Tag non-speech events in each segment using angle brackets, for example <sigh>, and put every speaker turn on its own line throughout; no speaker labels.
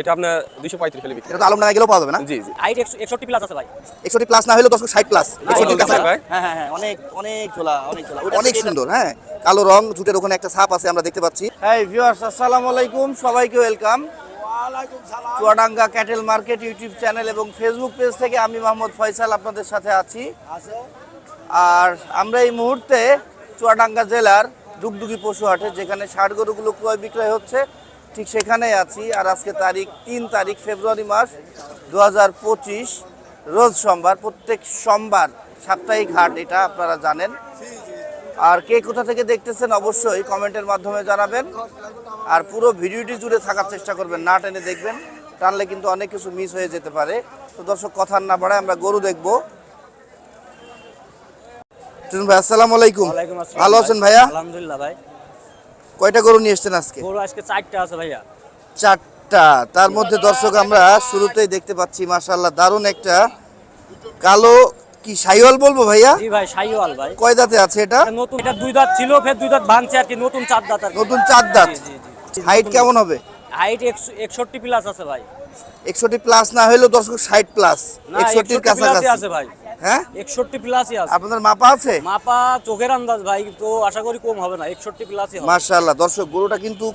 এটা আপনার দুইশো পঁয়ত্রিশ হলে বিক্রি
এটা তো আলমডাঙ্গা গেলেও পাওয়া যাবে না?
জি জি।
হাইট একষট্টি প্লাস আছে ভাই।
একষট্টি প্লাস না হলেও দশ ষাট প্লাস
ভাই
হ্যাঁ হ্যাঁ হ্যাঁ অনেক অনেক ঝোলা অনেক ঝোলা।
অনেক সুন্দর হ্যাঁ। কালো রং জুটের ওখানে একটা ছাপ আছে আমরা দেখতে পাচ্ছি। হ্যাঁ ভিউয়ার্স আসসালামু আলাইকুম। সবাইকে welcome Chuadanga cattle market YouTube channel এবং ফেসবুক পেজ থেকে আমি মোহাম্মদ ফয়সাল আপনাদের সাথে আছি। আর আমরা এই মুহূর্তে চুয়াডাঙ্গা জেলার ডুগডুগি পশু হাটে যেখানে ষাট গরুগুলো ক্রয় বিক্রয় হচ্ছে ঠিক সেখানেই আছি আর আজকে তারিখ তিন তারিখ ফেব্রুয়ারি মাস দু হাজার পঁচিশ। রোজ সোমবার প্রত্যেক সোমবার সাপ্তাহিক হাট এটা আপনারা জানেন। আর কে কোথা থেকে দেখতেছেন অবশ্যই কমেন্টের মাধ্যমে জানাবেন। আর পুরো ভিডিওটি জুড়ে থাকার চেষ্টা করবেন না টেনে দেখবেন। টানলে কিন্তু অনেক কিছু মিস হয়ে যেতে পারে। তো দর্শক কথা না বাড়ায় আমরা গরু দেখব। আসসালামু আলাইকুম। ভালো আছেন ভাইয়া?
আলহামদুলিল্লাহ ভাই।
কয়টা গরু নিয়ে এসছেন আজকে?
গরু আজকে চারটা আছে ভাইয়া।
চারটা। তার মধ্যে দর্শক আমরা শুরুতেই দেখতে পাচ্ছি মাশাআল্লাহ দারুণ একটা কালো কি সাইওয়াল বলব ভাইয়া?
জি ভাই সাইওয়াল ভাই।
কয় দাঁতে আছে এটা?
নতুন এটা দুই দাঁত ছিল ফের দুই দাঁত ভাঙছে আর কি নতুন চার দাঁত আর
নতুন চার দাঁত।
জি, জি, জি।
হাইট কেমন হবে?
হাইট একষট্টি প্লাস আছে ভাই।
একষট্টি প্লাস না হলেও দর্শক ষাট প্লাস
না
একষট্টির
61 প্লাসই
কাছাকাছি।
আছে ভাই।
হ্যাঁ?
একষট্টি প্লাসই আছে।
আপনাদের মাপা আছে?
মাপা চোখের আন্দাজ ভাই তো আশা করি কম হবে না একষট্টি প্লাসই
মার্শাল্লাহ দর্শক গরুটা কিন্তু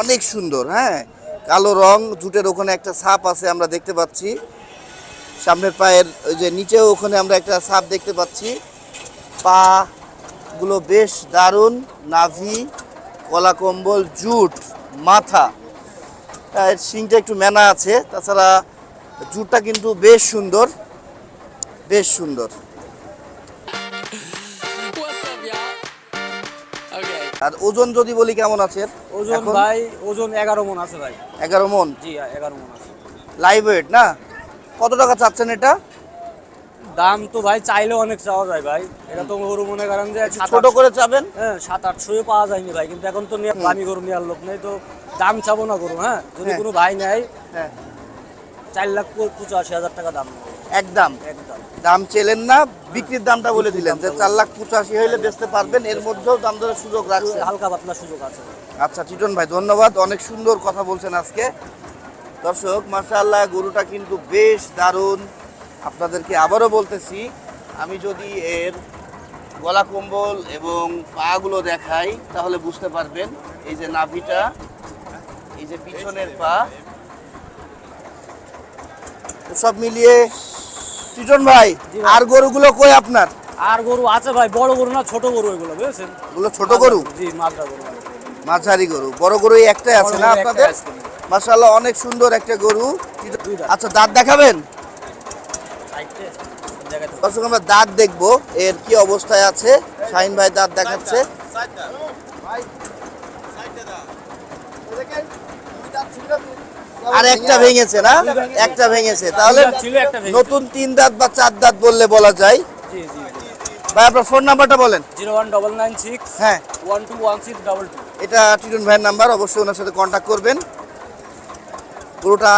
অনেক সুন্দর হ্যাঁ? কালো রং জুটের ওখানে একটা ছাপ আছে আমরা দেখতে পাচ্ছি। সামনের পায়ের ওই যে নিচেও ওখানে আমরা একটা ছাপ দেখতে পাচ্ছি। পা গুলো বেশ দারুণ নাভি কলা কম্বল জুট মাথা। হ্যাঁ, এর শিংটা একটু মেনা আছে তাছাড়া জুটটা কিন্তু বেশ সুন্দর। বেশ সুন্দর. আর ওজন যদি বলি কেমন আছে?
ওজন ভাই ওজন এগারো মন আছে ভাই।
এগারো মন?
জি এগারো মন আছে।
লাইভ ওয়েট না? কত টাকা চাচ্ছেন এটা?
দাম তো ভাই চাইলেও অনেক চাওয়া যায় ভাই। এটা তো গরু মনে করেন যে
ছোট করে চাবেন?
হ্যাঁ সাত আটশো পাওয়া যায়নি ভাই কিন্তু এখন তো দামি গরু নেওয়ার লোক নেই তো দাম চাবো না গরু হ্যাঁ? যদি
হ্যাঁ।
কোনো ভাই নেয়
হ্যাঁ।
চার লাখ পঁচাশি হাজার টাকা দাম নেবে,
একদম।
একদম।
দাম চেলেন না বিক্রির দামটা বলে দিলেন যে চার লাখ পঁচাশি হইলে বেচতে পারবেন এর মধ্যেও দাম দরের সুযোগ রাখছে।
হালকা পাতলা সুযোগ আছে।
আচ্ছা টিটন ভাই ধন্যবাদ অনেক সুন্দর কথা বলছেন আজকে। দর্শক মাশাআল্লাহ গরুটা কিন্তু বেশ দারুণ। আপনাদেরকে আবারও বলতেছি আমি যদি এর গলা কম্বল এবং পাগুলো দেখাই তাহলে বুঝতে পারবেন এই যে নাভিটা এই যে পিছনের পা সব মিলিয়ে টিটন ভাই আর গরুগুলো কই আপনার?
আর গরু আছে ভাই বড় গরু না ছোট গরু এগুলো বুঝেছেন?
ওগুলো ছোট গরু?
জি মাজরা গরু।
মাঝারি গরু। বড় গরু একটাই আছে না আপনাদের? মাশাআল্লাহ অনেক সুন্দর একটা গরু। আচ্ছা দাঁত দেখাবেন? দর্শক আমরা দাঁত দেখব। এর কি অবস্থায় আছে? শাহিন ভাই দাঁত দেখাচ্ছে। আর একটা ভেঙেছে না? একটা ভেঙেছে। তাহলে। নতুন তিন দাঁত বা চার দাঁত বললে বলা যায়? ভাই আপনার ফোন নাম্বারটা বলেন।
Zero one double nine six
হ্যাঁ।
One two one six double two.
এটা টিটুন ভাইয়ের নাম্বার অবশ্যই ওনার সাথে কন্ট্যাক্ট করবেন। পুরোটা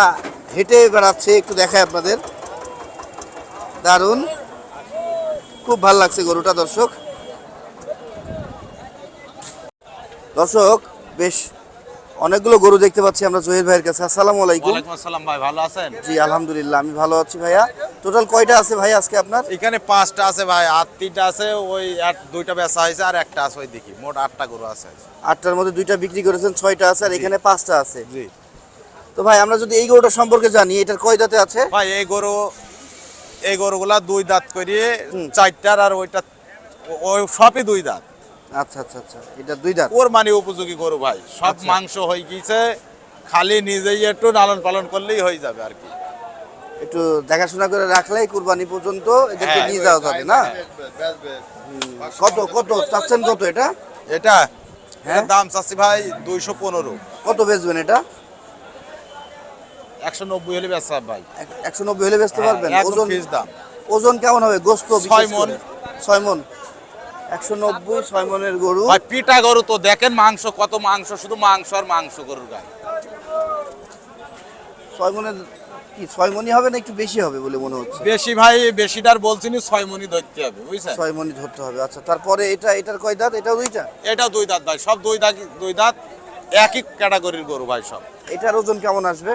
হেঁটে বেড়াচ্ছে একটু দেখায় আপনাদের। দারুণ। খুব ভালো লাগছে গরুটা দর্শক। দর্শক বেশ অনেকগুলো গরু দেখতে পাচ্ছি আমরা জহির ভাইয়ের কাছে। আসসালামু আলাইকুম।
ওয়ালাইকুম আসসালাম ভাই ভালো আছেন?
জি আলহামদুলিল্লাহ আমি ভালো আছি ভাইয়া। টোটাল কয়টা আছে ভাই আজকে আপনার?
এখানে পাঁচটা আছে ভাই আর তিনটা আছে ওই আর দুইটা বেচা হয়েছে আর একটা আছে ওই দেখি মোট আটটা গরু আছে।
আটটার মধ্যে দুইটা বিক্রি করেছেন ছয়টা আছে আর এখানে পাঁচটা আছে।
জি।
তো ভাই আমরা যদি এই গরুটা সম্পর্কে জানি এটার কয় দাঁতে আছে?
ভাই এই গরু এই গরুগুলা দুই দাঁত করিয়ে চারটার আর ওইটা ওই সবই দুই দাঁত।
আচ্ছা আচ্ছা আচ্ছা। এটা দুই দাঁত?
ওর মানে উপযোগী গরু ভাই। সব
আচ্ছা।
মাংস হয়ে গিয়েছে খালি নিজেই একটু লালন পালন করলেই হয়ে যাবে আর কি।
একটু দেখাশোনা করে রাখলেই কুরবানি পর্যন্ত এদেরকে
হ্যাঁ,
নিয়ে যাওয়া যাবে না? কত কত? চাচ্ছেন কত এটা?
এটা
হ্যাঁ?
দাম চাচ্ছি ভাই দুইশো পনেরো।
কত বেচবেন এটা?
একশো নব্বই হলে বেচা ভাই।
এক- একশো নব্বই হলে বেচতে পারবেন?
হ্যাঁ,
ওজন
দাম।
ওজন কেমন হবে? গোস্ত
ছয়।
করে? ছয় মন? একশো নব্বই ছয় মনের গরু।
ভাই পিটা গরু তো দেখেন মাংস কত মাংস শুধু মাংস আর মাংস গরুর গায়ে।
ছয় মনের কি ছয় মনি হবে না একটু বেশি হবে বলে মনে হচ্ছে?
বেশি ভাই বেশিটার বলছি নি ছয় মনি ধরতে হবে বুঝছেন?
ছয় মনি ধরতে হবে আচ্ছা তারপরে এটা এটার কয় দাঁত? এটাও দুইটা?
এটাও দুই দাঁত ভাই সব দুই দাঁত দুই দাঁত একই ক্যাটাগরির গরু ভাই সব।
এটার ওজন কেমন আসবে?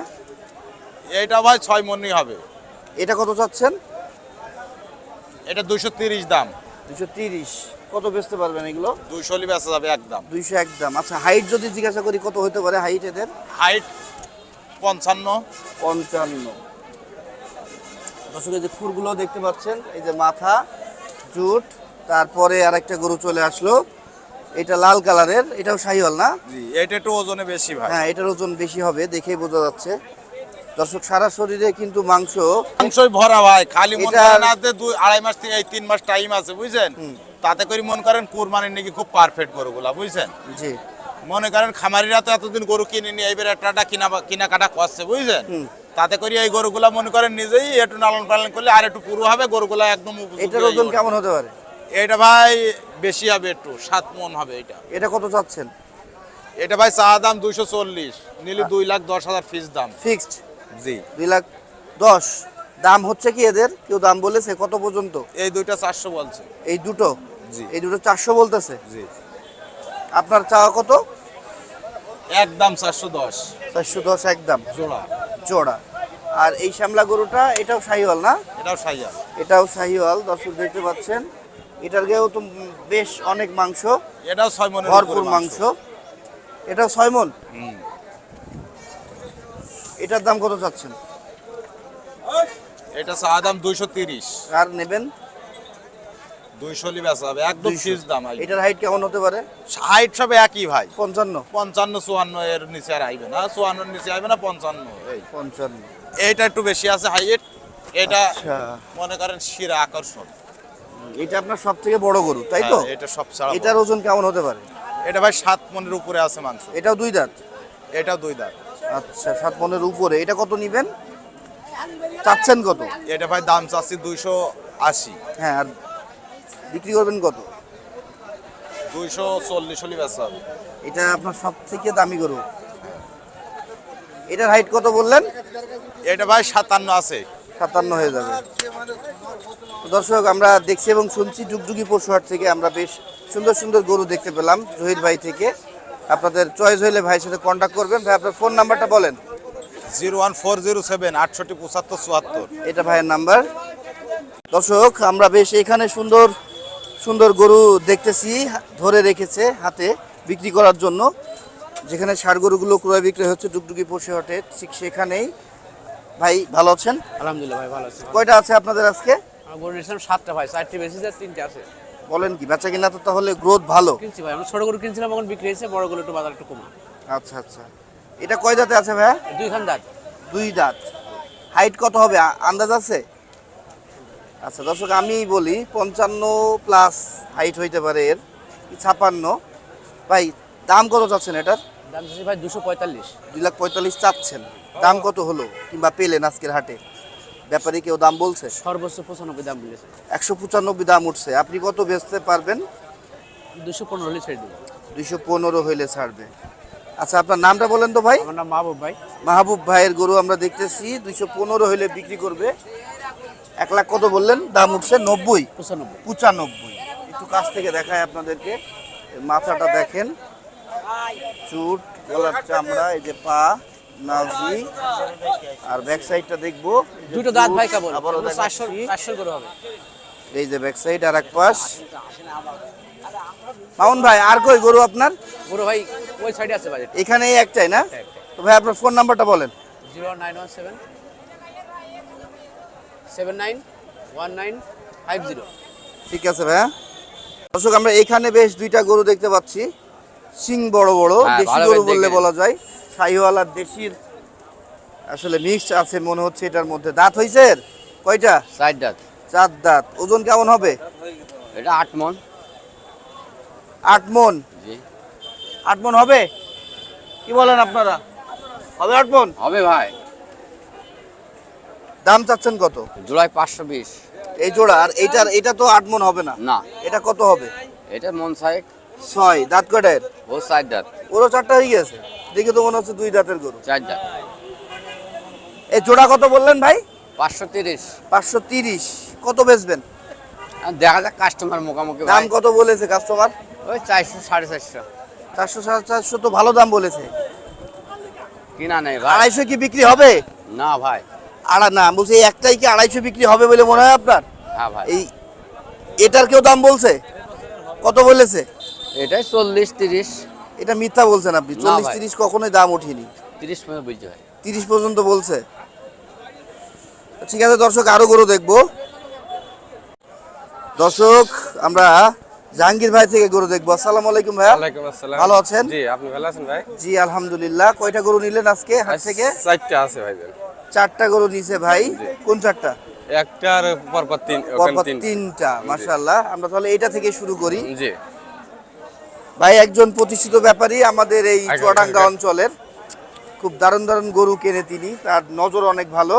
এটা ভাই ছয় মনই হবে।
এটা কত চাচ্ছেন?
এটা দুইশো তিরিশ দাম।
দুশো তিরিশ। কত বেচতে পারবেন এগুলো?
দুইশো হলে বেচা যাবে একদম।
দুইশো একদম। আচ্ছা হাইট যদি জিজ্ঞাসা করি কত হতে পারে হাইট এদের?
হাইট পঞ্চান্ন।
পঞ্চান্ন। দর্শক এই যে খুরগুলো দেখতে পাচ্ছেন এই যে মাথা জুট তারপরে আরেকটা গরু চলে আসলো। এটা লাল কালারের এটাও শাহিওয়াল না?
জি এটা একটু ওজনে বেশি ভাই।
হ্যাঁ এটার ওজন বেশি হবে দেখেই বোঝা যাচ্ছে। দর্শক সারা শরীরে কিন্তু মাংস
মাংসই ভরা ভাই খালি মন যে দুই আড়াই মাস থেকে এই তিন মাস টাইম আছে বুঝছেন? তাতে করে মনে করেন কুরবানির নাকি খুব পারফেক্ট গরুগুলা বুঝছেন?
জি।
মনে করেন খামারিরা তো এতদিন গরু কিনে নিয়ে এইবার একটা কিনা কিনা কাটা করছে বুঝছেন? তাতে করে এই গরুগুলা মনে করেন নিজেই একটু লালন পালন করলে আর একটু পুরো হবে গরুগুলা একদম
এটার ওজন কেমন হতে পারে?
এটা ভাই বেশি হবে একটু সাত মন হবে এটা।
এটা কত চাচ্ছেন?
এটা ভাই চা দাম দুইশো চল্লিশ নিলে দুই লাখ দশ হাজার ফিস দাম।
ফিক্সড
জি।
দুই লাখ দশ। দাম হচ্ছে কি এদের? কেউ দাম বলেছে? কত পর্যন্ত?
এই দুইটা চারশো বলছে।
এই দুটো। এই দুটো চারশো বলতেছে।
জি।
আপনার চাওয়া কত?
একদম চারশো দশ।
চারশো দশ একদম।
জোড়া।
জোড়া। আর এই শ্যামলা গরুটা এটাও শাহিওয়াল না?
এটাও সাইয়া
এটাও শাহিওয়াল দর্শক দেখতে পাচ্ছেন। এটার গেও তো বেশ অনেক মাংস।
এটাও ছয় মনের
ভরপুর মাংস। এটাও ছয় মন? এটার দাম কত চাচ্ছেন?
এটা চা দাম দুইশো তিরিশ।
আর নেবেন?
দুইশো লি বেচা হবে একদম
200
ফিস দাম
এটার হাইট কেমন হতে পারে?
হাইট সব একই ভাই।
পঞ্চান্ন।
পঞ্চান্ন চুয়ান্ন এর নিচে আর আইবে না। চুয়ান্নর নিচে আইবে না পঞ্চান্ন এই।
পঞ্চান্ন।
এইটা একটু বেশি আছে হাইট এটা
আচ্ছা।
মনে করেন শিরা আকর্ষণ।
এটা আপনার সব থেকে বড় গরু তাই তো?
হ্যাঁ, এটা সব ছাড়া
এটার ওজন কেমন হতে পারে?
এটা ভাই সাত মনের উপরে আছে মাংস।
এটাও দুই দাঁত?
এটাও দুই দাঁত।
আচ্ছা সাত মনের উপরে। এটা কত নিবেন? চাচ্ছেন কত?
এটা ভাই দাম চাচ্ছি দুইশো আশি।
হ্যাঁ আর বিক্রি করবেন কত?
দুইশো চল্লিশ হলে বেচা
এটা আপনার সব থেকে দামি গরু। এটার হাইট কত বললেন?
এটা ভাই সাতান্ন আছে।
সাতান্ন হয়ে যাবে। দর্শক আমরা দেখছি এবং শুনছি ডুগডুগি পশুহাট থেকে আমরা বেশ সুন্দর সুন্দর গরু দেখতে পেলাম জহির ভাই থেকে। আপনাদের চয়েস হইলে ভাইয়ের সাথে কন্ট্যাক্ট করবেন। ভাই আপনার ফোন নাম্বারটা বলেন।
Zero one four zero seven আটষট্টি পঁচাত্তর চুয়াত্তর।
এটা ভাইয়ের নাম্বার দর্শক আমরা বেশ এখানে সুন্দর সুন্দর গরু দেখতেছি ধরে রেখেছে হাতে বিক্রি করার জন্য। যেখানে ষাড় গরুগুলো ক্রয় বিক্রয় হচ্ছে ডুগডুগি পশু হাটে ঠিক সেখানেই। ভাই ভালো আছেন?
আলহামদুলিল্লাহ ভাই ভালো আছে।
কয়টা আছে আপনাদের আজকে?
গরু নিয়েছিলাম সাতটা ভাই চারটে বেশি যায় তিনটে আছে।
বলেন কি বেচা কিনা তো তাহলে গ্রোথ ভালো।
কিনছি ভাই আমরা ছোট গরু কিনছিলাম এখন বিক্রি হয়েছে বড় গরু একটু বাজার একটু কমা।
আচ্ছা আচ্ছা। এটা কয় দাঁতে আছে ভাইয়া?
দুই খান দাঁত।
দুই দাঁত। হাইট কত হবে? আন্দাজ আছে? আচ্ছা দর্শক আমি বলি পঞ্চান্ন প্লাস হাইট হইতে পারে এর ছাপান্ন? ভাই দাম কত চাচ্ছেন এটার?
দাম চাচ্ছি ভাই দুশো পঁয়তাল্লিশ।
দুই লাখ পঁয়তাল্লিশ চাচ্ছেন। দাম কত হলো? কিংবা পেলেন আজকের হাটে? ব্যাপারে কেউ দাম বলছে?
সর্বোচ্চ পঁচানব্বই দাম বলেছে।
একশো পঁচানব্বই দাম উঠছে। আপনি কত বেচতে পারবেন?
দুশো পনেরো হলে ছেড়ে দেবো।
দুইশো পনেরো হইলে ছাড়বে। আচ্ছা আপনার নামটা বলেন তো ভাই।
আমার নাম মাহবুব ভাই।
মাহবুব ভাইয়ের গরু আমরা দেখতেছি দুইশো পনেরো হইলে বিক্রি করবে। এক লাখ কত বললেন? দাম উঠছে নব্বই।
পঁচানব্বই।
পঁচানব্বই। একটু কাছ থেকে দেখায় আপনাদেরকে। মাথাটা দেখেন। চুট গলার চামড়া এই যে পা নাভি। আর ব্যাক সাইডটা দেখব।
দুটো দাঁত ভাই কেবল
আবারও
করে হবে।
এই যে ব্যাক সাইড আর এক পাশ। মামুন ভাই আর কই গরু আপনার?
গরু ভাই ওই সাইডে আছে বাজেট
এখানে এই একটাই না? তো ভাই আপনার ফোন নাম্বারটা বলেন।
Zero nine one seven seven nine one nine five zero.
ঠিক আছে ভাইয়া। দর্শক আমরা এখানে বেশ দুইটা গরু দেখতে পাচ্ছি। সিং বড় বড়
হ্যাঁ,
দেশি গরু বললে বলা যায়। শাহিওয়াল দেশির আসলে মিক্স আছে মনে হচ্ছে এটার মধ্যে। দাঁত হইছে কয়টা?
সাইড দাঁত।
চার দাঁত। ওজন কেমন হবে?
এটা আট মন।
আট মন?
জি।
আট মন হবে? কি বলেন আপনারা? হবে আট মন?
হবে ভাই।
দাম চাচ্ছেন কত?
জুলাই পাঁচশো বিশ।
এই জোড়া আর এইটার এটা তো আট মন হবে না?
না।
এটা কত হবে?
এটা মন সাইড।
ছয় দাঁত কটার
ও সাইড দাঁত।
ওরও চারটা হয়ে গেছে। দেখে তো মনে হচ্ছে দুই দাঁতের গরু।
চার দাঁত।
এই জোড়া কত বললেন ভাই?
পাঁচশো তিরিশ।
পাঁচশো তিরিশ। কত বেচবেন?
দেখা যাক কাস্টমার মোকামুখি
দাম কত বলেছে কাস্টমার
ওই চারশো সাড়ে চারশো।
চারশো সাড়ে চারশো তো ভালো দাম বলেছে।
কিনা নেই
আড়াইশো কি বিক্রি হবে?
না ভাই।
আড়া না বলছি একটাই কি আড়াইশো বিক্রি হবে বলে মনে হয় আপনার?
হ্যাঁ ভাই।
এই এটার কেউ দাম বলছে? কত বলেছে?
এটাই চল্লিশ তিরিশ।
এটা মিথ্যা বলছেন আপনি। চল্লিশ তিরিশ কখনোই দাম ওঠেনি।
তিরিশ পর্যন্ত বুঝতে ভাই।
তিরিশ পর্যন্ত বলছে। ঠিক আছে দর্শক আরও গরু দেখব। দর্শক আমরা জাহাঙ্গীর ভাই থেকে গরু দেখব। আসসালামু আলাইকুম
ওয়ালাইকুম আসসালাম।
ভালো আছেন?
জি আপনি ভালো আছেন ভাই?
জি আলহামদুলিল্লাহ। কয়টা গরু নিলেন আজকে হাট থেকে?
চারটা আছে ভাই
চারটা গরু নিছে ভাই। কোন চারটা?
একটা পরপর তিন
পরপর তিনটা। মাশাআল্লাহ। আমরা তাহলে এটা থেকে শুরু করি।
জি।
ভাই একজন প্রতিষ্ঠিত ব্যাপারী আমাদের এই চুয়াডাঙ্গা অঞ্চলের। খুব দারুণ দারুণ গরু কেনে তিনি। তার নজর অনেক ভালো।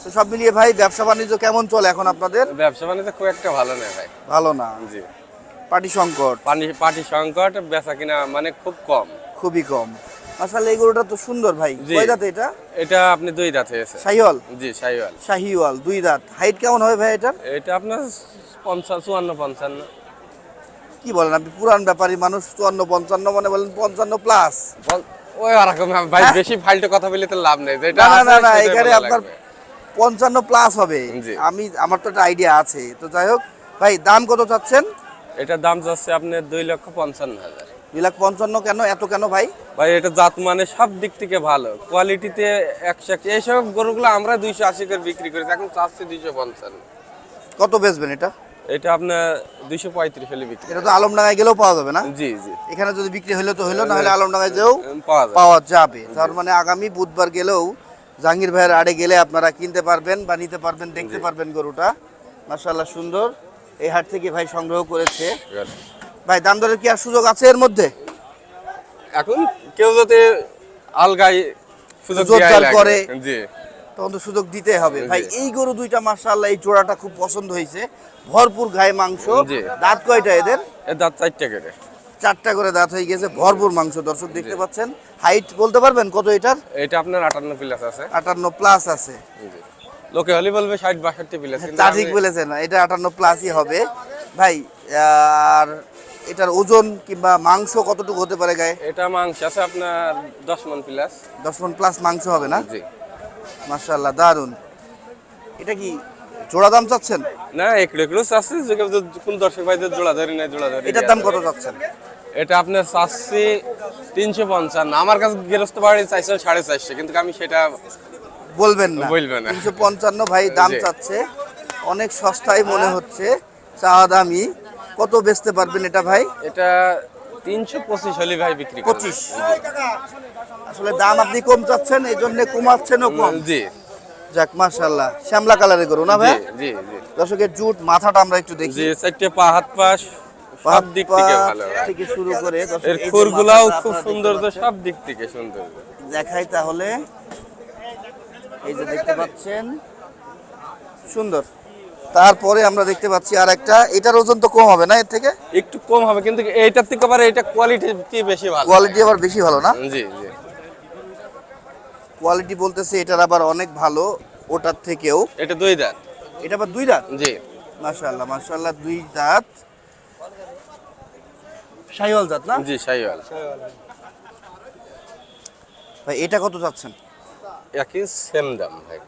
তো সব মিলিয়ে ভাই ব্যবসা বাণিজ্য কেমন চলে এখন আপনাদের?
ব্যবসা বাণিজ্য খুব একটা ভালো না ভাই।
ভালো না।
জি।
পাটি সংকট
পাটি সংকট বেচা কিনা মানে খুব কম।
খুবই কম। আসলে এই গরুটা তো সুন্দর ভাই। কয় দাঁত এটা?
এটা আপনি দুই দাঁত হয়েছে
শাহিওয়াল?
জি সাইওয়াল
শাহিওয়াল দুই দাঁত। হাইট কেমন হবে ভাই এটার?
এটা আপনার পঞ্চান্ন চুয়ান্ন পঞ্চান্ন।
কি বলেন আপনি পুরান ব্যাপারী মানুষ চুয়ান্ন পঞ্চান্ন মানে বলেন পঞ্চান্ন প্লাস
ওই ওরকম ভাই বেশি ফাইলটা কথা বলে তো লাভ নেই। যেটা
হ্যাঁ? না না না এখানে আপনার পঞ্চান্ন প্লাস হবে। আমি আমার তো একটা আইডিয়া আছে। তো যাই হোক ভাই দাম কত চাচ্ছেন?
এটার দাম যাচ্ছে আপনার দুই লক্ষ পঞ্চান্ন হাজার।
দুই লাখ পঞ্চান্ন কেন? এত কেন ভাই?
ভাই এটা জাত মানে সব দিক থেকে ভালো। কোয়ালিটিতে একশো একশো। এইসব গরুগুলো আমরা দুইশো আশি করে বিক্রি করি এখন চাচ্ছি দুইশো পঞ্চান্ন।
কত বেচবেন এটা?
এটা আপনার দুইশো পঁয়ত্রিশ হলে বিক্রি
এটা তো আলমডাঙ্গায় গেলেও পাওয়া যাবে না?
জি জি।
এখানে যদি বিক্রি হলে তো হলো না হলে আলমডাঙ্গায় যেও
পাওয়া
যাবে। তার মানে আগামী বুধবার গেলেও জাহাঙ্গীর ভাইয়ের আড়ে গেলে আপনারা কিনতে পারবেন বা নিতে পারবেন দেখতে পারবেন গরুটা। মাশাআল্লাহ সুন্দর। এই হাট থেকে ভাই সংগ্রহ করেছে। ভাই দাম দরের কি আর সুযোগ আছে এর মধ্যে?
এখন কেউ যাতে আলগাই সুযোগ।
করে।
জি।
তখন তো সুযোগ দিতে হবে। ভাই এই গরু দুইটা মাশাআল্লাহ এই জোড়াটা খুব পছন্দ হয়েছে। ভরপুর গায়ে মাংস। দাঁত কয়টা এদের?
দাঁত চারটে করে।
চারটা করে দাঁত হয়ে গেছে ভরপুর মাংস। দর্শক দেখতে পাচ্ছেন হাইট বলতে পারবেন কত এটার?
এটা আপনার আটান্ন প্লাস আছে।
আটান্ন প্লাস আছে।
লোকে হলে বলবে ষাট বাষট্টি প্লাস
তা ঠিক বলেছেন এটা আটান্ন প্লাসই হবে। ভাই আর এটার ওজন কিংবা মাংস কতটুকু হতে পারে গায়ে?
এটা মাংস আছে আপনার দশ মন প্লাস
দশ মন প্লাস মাংস হবে না?
জি।
মাশাল্লাহ দারুণ এটা কি জোড়া দাম চাচ্ছেন?
না একটু একটু চাচ্ছি যে কোন দর্শক ভাইদের জোড়া ধরি না জোড়া ধরি
এটার দাম কত চাচ্ছেন?
এটা আপনার চাচ্ছি তিনশো পঞ্চান্ন। আমার কাছে গৃহস্থ বাড়ি চাইছে সাড়ে চারশো কিন্তু আমি সেটা
বলবেন না।
বলবে না।
তিনশো পঞ্চান্ন ভাই দাম চাচ্ছে। অনেক সস্তায় মনে হচ্ছে। চাওয়া দামি কত বেচতে পারবেন এটা ভাই?
এটা তিনশো পঁচিশ হলে ভাই বিক্রি।
পঁচিশ। আসলে দাম আপনি কম চাচ্ছেন এই জন্য কমাচ্ছেনও কম।
জি।
যাক মাশাল্লাহ শ্যামলা কালারে করো না ভাই?
জি জি
দর্শকের জুট মাথাটা আমরা একটু দেখি।
জি চারটে পা হাত পাশ সব দিক থেকে ভালো।
থেকে শুরু করে
এর খুরগুলাও খুব সুন্দর
দেখতে
সব দিক থেকে সুন্দর।
দেখাই তাহলে। এই যে দেখতে পাচ্ছেন সুন্দর। তারপরে আমরা দেখতে পাচ্ছি আর একটা এটার ওজন তো কম হবে না এর থেকে?
একটু কম হবে কিন্তু এইটার থেকে আবার এটা কোয়ালিটি বেশি ভালো।
কোয়ালিটি আবার বেশি ভালো না?
জি জি।
কোয়ালিটি বলতেছে এটার আবার অনেক ভালো ওটার থেকেও।
এটা দুই দাঁত।
এটা আবার দুই দাঁত?
জি।
মাশাআল্লাহ মাশাআল্লাহ দুই দাঁত। শাইওয়াল জাত না?
জি শাইওয়াল
ভাই এটা কত চাচ্ছেন
একই সেম দাম ভাই।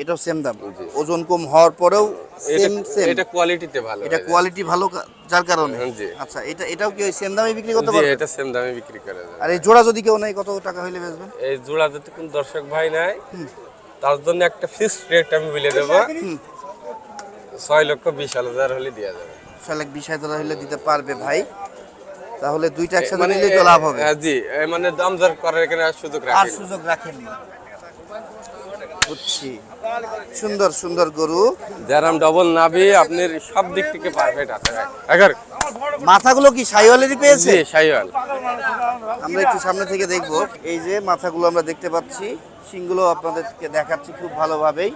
এটাও সেম দাম। ওজন কম হওয়ার পরেও সেম সেম
এটা কোয়ালিটিতে ভালো
এটা কোয়ালিটি ভালো যার কারণে। আচ্ছা এটা এটাও কি সেম দামে বিক্রি করতে পারবে?
এটা সেম দামে বিক্রি করে যাবে
আর এই জোড়া যদি কেউ নেই কত টাকা হইলে বেচবেন?
এই জোড়া যদি কোন দর্শক ভাই নাই তার জন্য একটা ফিক্স রেট আমি বলে দেবো। ছয় লক্ষ বিশ হাজার হলে দেওয়া যাবে।
সালেক বিশ হাজার হলে দিতে পারবে ভাই। তাহলে দুইটা একসাথে নিলে তো লাভ হবে।
জি মানে দাম দর করার এখানে আর সুযোগ
আর
রাখি
সুযোগ রাখেননি। বুঝছি সুন্দর সুন্দর গরু।
যারাম ডবল নাবি আপনার সব দিক থেকে পারফেক্ট আছে। এগার।
মাথাগুলো কি সাইওয়ালেরই পেয়েছে?
সাইওয়াল।
আমরা একটু সামনে থেকে দেখব। এই যে মাথাগুলো আমরা দেখতে পাচ্ছি শিংগুলো আপনাদেরকে দেখাচ্ছি খুব ভালোভাবেই।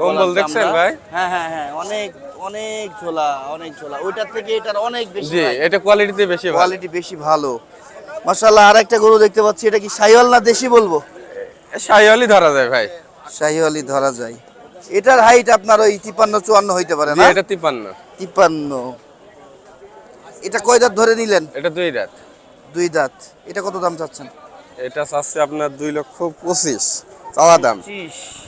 কম্বল দেখছেন ভাই?
হ্যাঁ হ্যাঁ হ্যাঁ অনেক অনেক ঝোলা অনেক ঝোলা। ওইটার থেকে এটার অনেক বেশি
জি এটা কোয়ালিটিতে বেশি ভালো।
কোয়ালিটি বেশি ভালো। মাশাআল্লাহ আর একটা গরু দেখতে পাচ্ছি। এটা কি সাইওয়াল না দেশি বলব?
সাইওয়ালই ধরা যায় ভাই।
শাহিওয়ালি ধরা যায়। এটার হাইট আপনার ওই তিপ্পান্ন চুয়ান্ন হইতে পারে না?
এটা তিপান্ন
তিপ্পান্ন। এটা কয় দাঁত ধরে নিলেন?
এটা দুই দাঁত।
দুই দাঁত। এটা কত দাম চাচ্ছেন?
এটা চাচ্ছে আপনার দুই লক্ষ পঁচিশ।
চাওয়া দাম। পঁচিশ।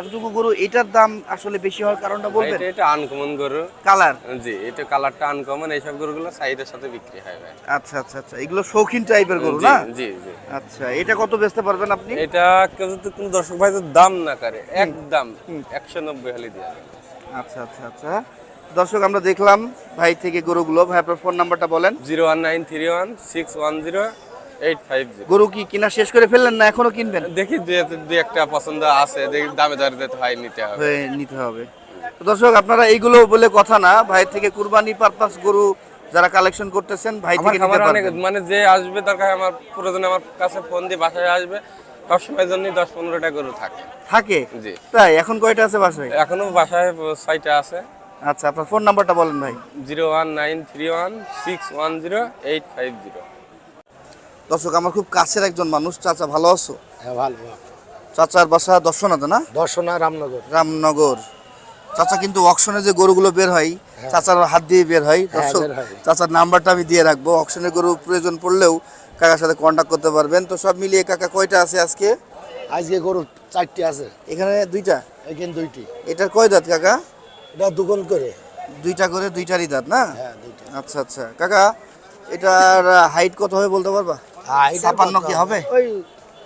এতটুকু গরু এটার দাম আসলে বেশি হওয়ার কারণটা বলবেন?
এটা আনকমন গরু।
কালার
জি এটা কালারটা আনকমন এইসব গরুগুলো সাইডের সাথে বিক্রি হয় ভাই।
আচ্ছা আচ্ছা আচ্ছা এগুলো শৌখিন টাইপের গরু না?
জি জি।
আচ্ছা এটা কত বেচতে পারবেন আপনি?
এটা কেউ যদি কোনো দর্শক ভাই দাম না করে একদম একশো নব্বই হলে দিয়ে
আচ্ছা আচ্ছা আচ্ছা। দর্শক আমরা দেখলাম ভাই থেকে গরুগুলো। ভাই আপনার ফোন নাম্বারটা বলেন।
Zero one nine three one six one zero
গরু কি কিনা শেষ করে ফেললেন না এখনও কিনবেন?
দেখি দুই একটা পছন্দ আছে দেখি দামে দরে দিতে হয় নিতে হবে।
নিতে হবে। দর্শক আপনারা এইগুলো বলে কথা না ভাই থেকে কুরবানি পারপাস গরু যারা কালেকশন করতেছেন ভাই থেকে নিতে পারবেন।
মানে যে আসবে দরকার আমার প্রয়োজনে আমার কাছে ফোন দিয়ে বাসায় আসবে। সবসময়ের জন্যই দশ পনেরোটা গরু থাকে।
থাকে?
জি।
তাই? এখন কয়টা আছে বাসায়?
এখনও বাসায় ছয়টা আছে।
আচ্ছা আপনার ফোন নাম্বারটা বলেন ভাই।
Zero one nine three one six one zero eight five zero.
দর্শক আমার খুব কাছের একজন মানুষ। চাচা ভালো আছো?
হ্যাঁ ভালো
চাচার বাসা দর্শনাতে না?
দর্শনা রামনগর।
রামনগর। চাচা কিন্তু অকশনে যে গরুগুলো বের হয় চাচার হাত দিয়ে বের হয়। দর্শক চাচার নাম্বারটা আমি দিয়ে রাখব। অকশনের গরু প্রয়োজন পড়লেও কাকার সাথে কন্ট্যাক্ট করতে পারবেন। তো সব মিলিয়ে কাকা কয়টা আছে আজকে?
আজকে গরু চারটি আছে।
এখানে দুইটা?
এখানে দুইটি।
এটার কয় দাঁত কাকা?
এটা দুগুণ করে।
দুইটা করে দুইটারই দাঁত না?
হ্যাঁ
আচ্ছা আচ্ছা। কাকা এটার হাইট কত হবে বলতে পারবা?
হ্যাঁ,
ছাপান্ন কি হবে?
ওই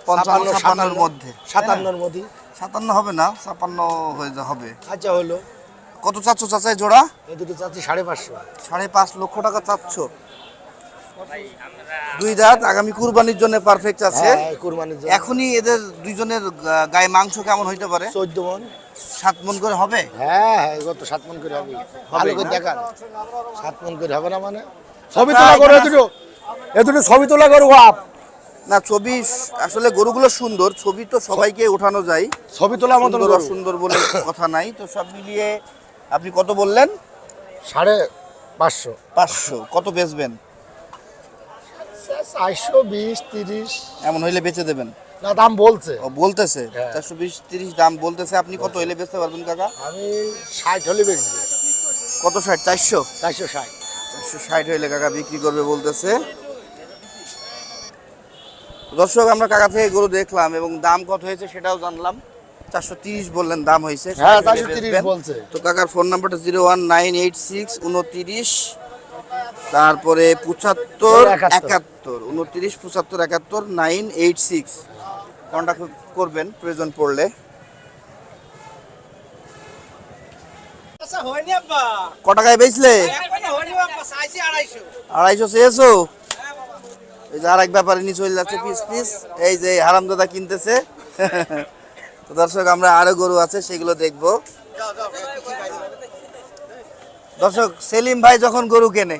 পঞ্চান্ন ছাপান্নর মধ্যে।
সাতান্নর মধ্যে।
সাতান্ন হবে না ছাপান্ন হয়ে হবে।
আচ্ছা হলো।
কত চাচ্ছ চাচাই জোড়া?
এই দুটো চাচ্ছি সাড়ে পাঁচশো।
সাড়ে পাঁচ লক্ষ টাকা চাচ্ছ। দুই দাঁত আগামী কুরবানির জন্য পারফেক্ট আছে।
হ্যাঁ কুরবানির জন্য।
এখনই এদের দুইজনের গায়ে মাংস কেমন হইতে পারে?
চোদ্দ মন।
সাত মন করে হবে?
হ্যাঁ হ্যাঁ গত সাত মন করে হবে। ভালো করে
না?
দেখান। সাত মন করে হবে না মানে? ছবি তোলা করো দুটো এ দুটো ছবি তোলা বাপ
না ছবি আসলে গরুগুলো সুন্দর ছবি তো সবাইকে ওঠানো যায়।
ছবি তোলা মতন
সুন্দর
গরু।
সুন্দর বলে কথা নাই তো সব মিলিয়ে আপনি কত বললেন?
সাড়ে পাঁচশো।
পাঁচশো কত বেচবেন?
চারশো বিশ তিরিশ।
এমন হইলে বেচে দেবেন।
না দাম বলছে।
ও বলতেছে।
হ্যাঁ।
চারশো বিশ তিরিশ দাম বলতেছে আপনি কত হইলে বেচতে পারবেন কাকা?
আমি ষাট হলে বেচবো।
কত ষাট? চারশো?
চারশো ষাট।
চারশো ষাট হইলে কাকা বিক্রি করবে বলতেছে। দর্শক আমরা কাকা থেকে গরু দেখলাম এবং দাম কত হয়েছে সেটাও জানলাম। চারশো তিরিশ বললেন দাম হয়েছে।
হ্যাঁ
60 হইলে
চারশো তিরিশ
বেচবেন।
বলছে।
তো কাকার ফোন নাম্বারটা zero one nine eight six উনতিরিশ। তারপরে পঁচাত্তর
একাত্তর।
একাত্তর। উনতিরিশ পঁচাত্তর একাত্তর নাইন এইট সিক্স। কন্ট্যাক্ট করবেন প্রয়োজন পড়লে। ক টাকায় বেচলে? আড়াইশো চেয়েছো? এই যে আর এক ব্যাপারে নিয়ে চলে যাচ্ছে পিস পিস এই যে হারামদাদা কিনতেছে। <laughs> তো দর্শক আমরা আরও গরু আছে সেগুলো দেখব। দর্শক সেলিম ভাই যখন গরু কেনে?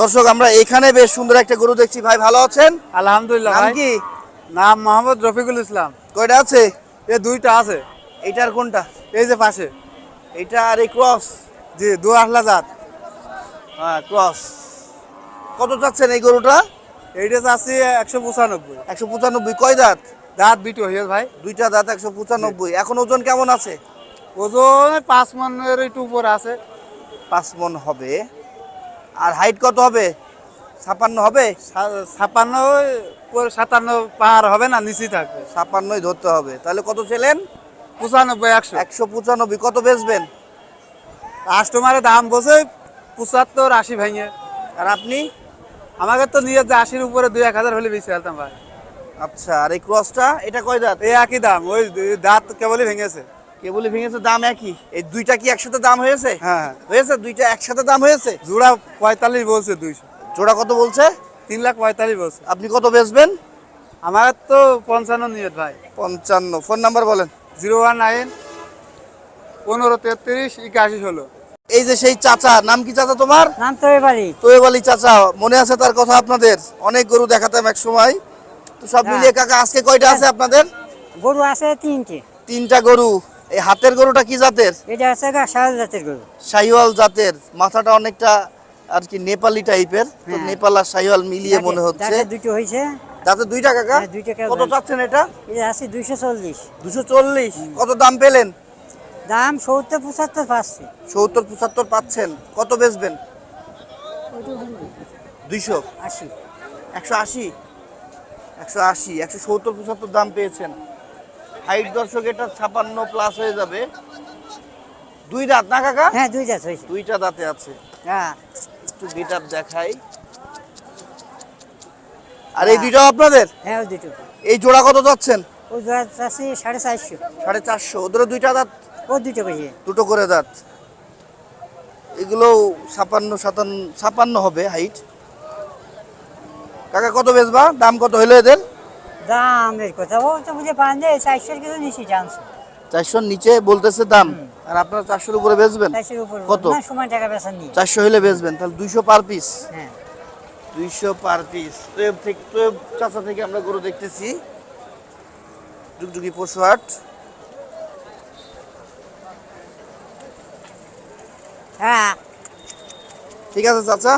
দর্শক আমরা এখানে বেশ সুন্দর একটা গরু দেখছি। ভাই ভালো আছেন?
আলহামদুলিল্লাহ
নাম কি?
নাম মোহাম্মদ রফিকুল ইসলাম।
কয়টা আছে?
এ দুইটা আছে।
এইটার কোনটা?
এই যে পাশে।
এইটা আর এই ক্রস
জি দু আটলা জাত।
হ্যাঁ ক্রস। কত চাচ্ছেন এই গরুটা?
এইটা আছে একশো পঁচানব্বই।
একশো পঁচানব্বই। কয় দাঁত?
দাঁত দুটো হয়ে ভাই।
দুইটা দাঁত একশো পঁচানব্বই। এখন ওজন কেমন আছে?
ওজন পাঁচ মনের একটু উপর আছে।
পাঁচ মন হবে। আর হাইট কত হবে? ছাপান্ন হবে?
ছাপান্ন সাতান্ন পার হবে না নিচে থাকবে।
ছাপান্নই ধরতে হবে। তাহলে কত ছিলেন
পঁচানব্বই একশো।
একশো পঁচানব্বই। কত বেচবেন?
কাস্টমারের দাম বসে পঁচাত্তর আশি ভেঙে।
আর আপনি?
আমাকে তো নিয়ে যে আশির উপরে দুই এক হাজার হলে বেশি ফেলতাম ভাই।
আচ্ছা আর এই ক্রসটা এটা কয় দাঁত?
এই একই দাম ওই দাঁত কেবলই ভেঙেছে।
কেবলই ভেঙেছে দাম একই। এই দুইটা কি একসাথে দাম হয়েছে?
হ্যাঁ হ্যাঁ।
হয়েছে? দুইটা একসাথে দাম হয়েছে?
জোড়া পঁয়তাল্লিশ বলছে দুইশো।
জোড়া কত বলছে?
তিন লাখ পঁয়তাল্লিশ বলছে।
আপনি কত বেচবেন?
আমার তো পঞ্চান্ন নিয়ত ভাই।
পঞ্চান্ন। ফোন নাম্বার বলেন।
জিরো ওয়ান নাইন পনেরো তেত্রিশ একাশি ষোলো।
এই যে সেই চাচা নাম কি চাচা তোমার?
নাম
তোয়েবালি চাচা মনে আছে তার কথা আপনাদের? অনেক গরু দেখাতাম এক সময়। তো সব মিলিয়ে কাকা আজকে কয়টা আছে আপনাদের?
গরু আছে তিনটে।
তিনটা গরু। এই হাতের গরুটা কি জাতের?
এটা আছে গা সারা জাতের গরু।
শাহিওয়াল জাতের। মাথাটা অনেকটা আর কি নেপালি টাইপের। তো
হ্যাঁ।
নেপাল আর শাহিওয়াল মিলিয়ে মনে হচ্ছে।
দুটো হয়েছে
তাতে দুইটা কাকা?
হ্যাঁ, দুইটা
কত চাচ্ছেন এটা?
এটা আছে দুইশো চল্লিশ।
দুশো চল্লিশ। কত দাম পেলেন?
দাম সত্তর পঁচাত্তর পাচ্ছি।
সত্তর পঁচাত্তর পাচ্ছেন। কত বেচবেন? দুইশো।
আশি।
একশো আশি? একশো আশি একশো সত্তর পঁচাত্তর দাম পেয়েছেন। হাইট দর্শক এটা ছাপান্ন প্লাস হয়ে যাবে। দুই দাঁত না কাকা?
হ্যাঁ দুই জাত হয়েছে।
দুইটা দাঁতে আছে।
হ্যাঁ।
একটু আপ দেখাই। আর এই দুইটাও আপনাদের?
হ্যাঁ ওই দুটো
এই জোড়া কত যাচ্ছেন
ও জাত আছে সাড়ে চারশো।
সাড়ে চারশো। ওদেরও দুইটা দাঁত
ও দুটো বেশি
দুটো করে দাঁত। এগুলো ছাপান্ন সাতান্ন ছাপান্ন হবে হাইট কাকা কত বেচবা? দাম কত হইল এদের?
দাম এর কথা ও তো বুঝে পান যে চারশোর কিছু নিচে চান্স
চারশোর নিচে বলতেছে দাম। আর আপনারা চারশোর উপরে বেচবেন? কত?
সময় টাকা বেচা নিয়ে
চারশো হলে বেচবেন তাহলে দুইশো পার পিস
হ্যাঁ।
দুইশো পার পিস তোয়েব থেকে তোয়েব চাচা থেকে আমরা গরু দেখতেছি। টুকটুকি পশু হাট।
হ্যাঁ।
ঠিক আছে চাচা?